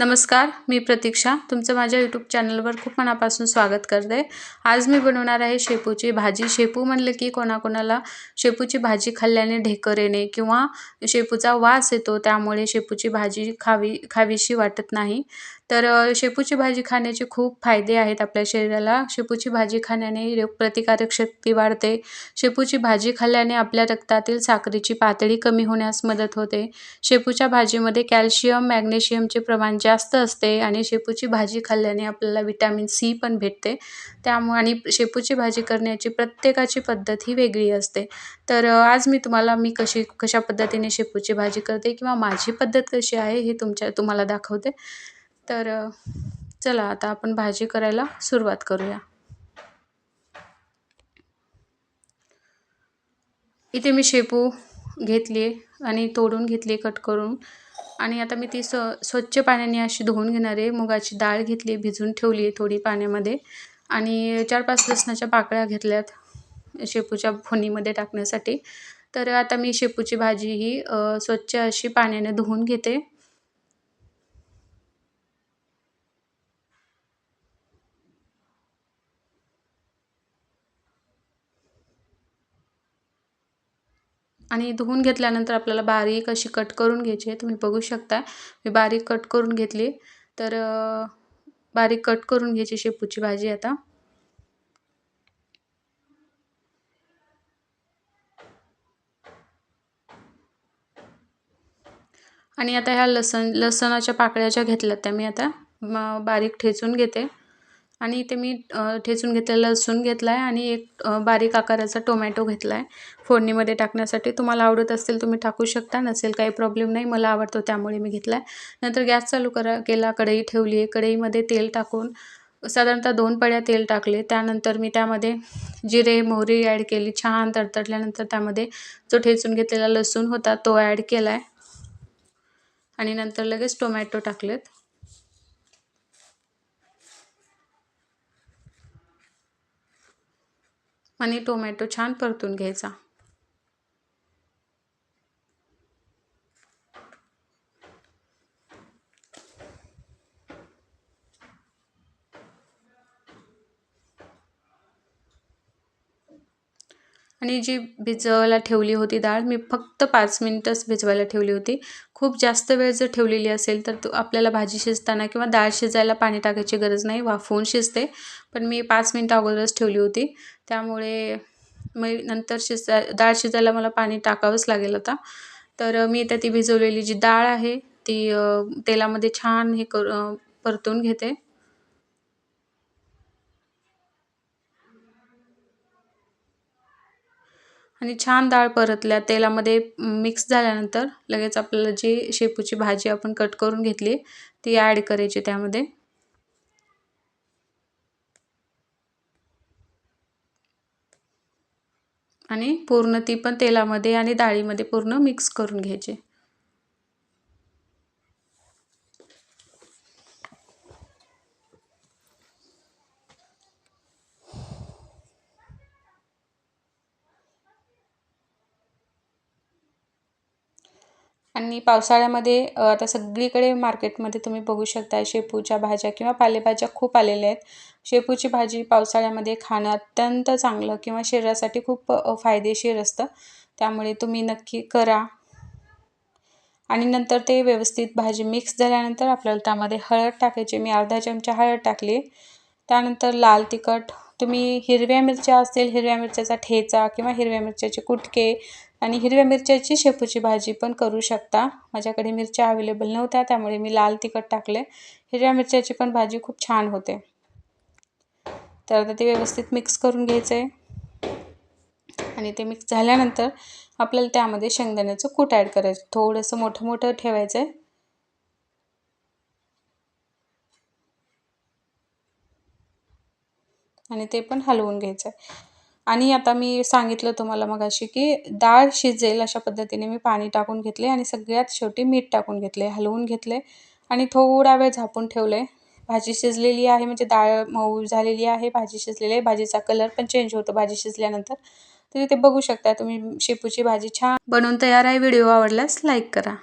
नमस्कार मी प्रतीक्षा. तुमचं माझ्या यूट्यूब चॅनलवर खूप मनापासून स्वागत करते. आज मी बनवणार आहे शेपूची भाजी. शेपू म्हणलं की कोणाकोणाला शेपूची भाजी खाल्ल्याने ढेकर येणे किंवा शेपूचा वास येतो त्यामुळे शेपूची भाजी खावी खावीशी वाटत नाही. तर शेपूची भाजी खाण्याचे खूप फायदे आहेत आपल्या शरीराला. शेपूची भाजी खाण्याने रोगप्रतिकारक शक्ती वाढते. शेपूची भाजी खाल्ल्याने आपल्या रक्तातील साखरेची पातळी कमी होण्यास मदत होते. शेपूच्या भाजीमध्ये कॅल्शियम मॅग्नेशियमचे प्रमाण जास्त असते आणि शेपूची भाजी खाल्ल्याने आपल्याला विटॅमिन सी पण भेटते. त्यामुळे आणि शेपूची भाजी करण्याची प्रत्येकाची पद्धत ही वेगळी असते. तर आज मी तुम्हाला मी कशी कशा पद्धतीने शेपूची भाजी करते किंवा माझी पद्धत कशी आहे हे तुमच्या तुम्हाला दाखवते. तर चला आता आपण भाजी करायला सुरुवात करूया. इथे मी शेपू घेतली आणि तोडून घेतली कट करून. आणि आता मी ती स्व स्वच्छ पाण्याने अशी धुवून घेणार आहे. मुगाची डाळ घेतली भिजून ठेवली आहे थोडी पाण्यामध्ये. आणि चार पाच लसणाच्या पाकळ्या घेतल्यात शेपूच्या फोनीमध्ये टाकण्यासाठी. तर आता मी शेपूची भाजी ही स्वच्छ अशी पाण्याने धुवून घेते. आणि धुवून घेतल्यानंतर आपल्याला बारीक अशी कट करून घ्यायची. आहे तुम्ही बघू शकता मी बारीक कट करून घेतली. तर बारीक कट करून घ्यायची शेपूची भाजी आता. आणि आता ह्या लसण लसणाच्या पाकळ्या ज्या त्या मी आता बारीक ठेचून घेते. आणि इथे मी ठेचून घेतलेला लसूण घेतला आहे आणि एक बारीक आकाराचा टोमॅटो घेतला आहे फोडणीमध्ये टाकण्यासाठी तुम्हाला आवडत असेल तुम्ही टाकू शकता नसेल काही प्रॉब्लेम नाही मला आवडतो त्यामुळे मी घेतला आहे नंतर गॅस चालू करा केला कढई ठेवली आहे. कढईमध्ये तेल टाकून साधारणतः दोन पड्या तेल टाकले. त्यानंतर मी त्यामध्ये जिरे मोहरी ॲड केली छान तडतडल्यानंतर त्यामध्ये जो ठेचून घेतलेला लसूण होता तो ॲड केला आहे आणि नंतर लगेच टोमॅटो टाकलेत. आणि टोमॅटो छान परतून घ्यायचा. आणि जी भिजवायला ठेवली होती डाळ मी फक्त पाच मिनटंच भिजवायला ठेवली होती. खूप जास्त वेळ जर ठेवलेली असेल तर तो आपल्याला भाजी शिजताना किंवा डाळ शिजायला पाणी टाकायची गरज नाही वाफवून शिजते. पण मी पाच मिनटं अगोदरच ठेवली होती. त्यामुळे मग नंतर शिजा डाळ शिजायला मला पाणी टाकावंच लागेल आता. तर मी त्या ती भिजवलेली जी डाळ आहे ती तेलामध्ये छान हे कर परतून घेते. आणि छान डाळ परतल्या. तेलामध्ये मिक्स झाल्यानंतर लगेच आपल्याला जी शेपूची भाजी आपण कट करून घेतली ती ॲड करायची त्यामध्ये. आणि पूर्ण ती पण तेलामध्ये आणि डाळीमध्ये पूर्ण मिक्स करून घ्यायची. आणि पावसाळ्यामध्ये आता सगळीकडे मार्केटमध्ये तुम्ही बघू शकता शेपूच्या भाज्या किंवा पालेभाज्या खूप आलेल्या आहेत. शेपूची भाजी पावसाळ्यामध्ये खाणं अत्यंत चांगलं किंवा शरीरासाठी खूप फायदेशीर असतं. त्यामुळे तुम्ही नक्की करा. आणि नंतर ते व्यवस्थित भाजी मिक्स झाल्यानंतर आपल्याला त्यामध्ये हळद टाकायची. मी अर्धा चमचा हळद टाकली. त्यानंतर लाल तिखट. तुम्ही हिरव्या मिरच्या असतील हिरव्या मिरच्याचा ठेचा किंवा हिरव्या मिरच्याचे कुटके आणि हिरव्या मिरच्याची शेपूची भाजी पण करू शकता. माझ्याकडे मिरच्या अवेलेबल नव्हत्या त्यामुळे मी लाल तिखट टाकले. हिरव्या मिरच्याची पण भाजी खूप छान होते. तर आता ते व्यवस्थित मिक्स करून घ्यायचं. आहे आणि ते मिक्स झाल्यानंतर आपल्याला त्यामध्ये शेंगदाण्याचं कूट ॲड करायचं. थोडंसं मोठं मोठं ठेवायचं आहे आणि ते पण हलवून घ्यायचं आहे आणि आता मी सांगितलं तुम्हाला मग अशी की डाळ शिजेल अशा पद्धतीने मी पाणी टाकून घेतले आणि सगळ्यात शेवटी मीठ टाकून घेतले हलवून घेतले आणि थोडा वेळ झापून ठेवले. भाजी शिजलेली आहे म्हणजे डाळ मऊ झालेली आहे भाजी शिजलेली आहे भाजीचा कलर पण चेंज होतो भाजी शिजल्यानंतर. तर ते बघू शकता तुम्ही शेपूची भाजी छान बनवून तयार आहे. व्हिडिओ आवडल्यास लाईक करा.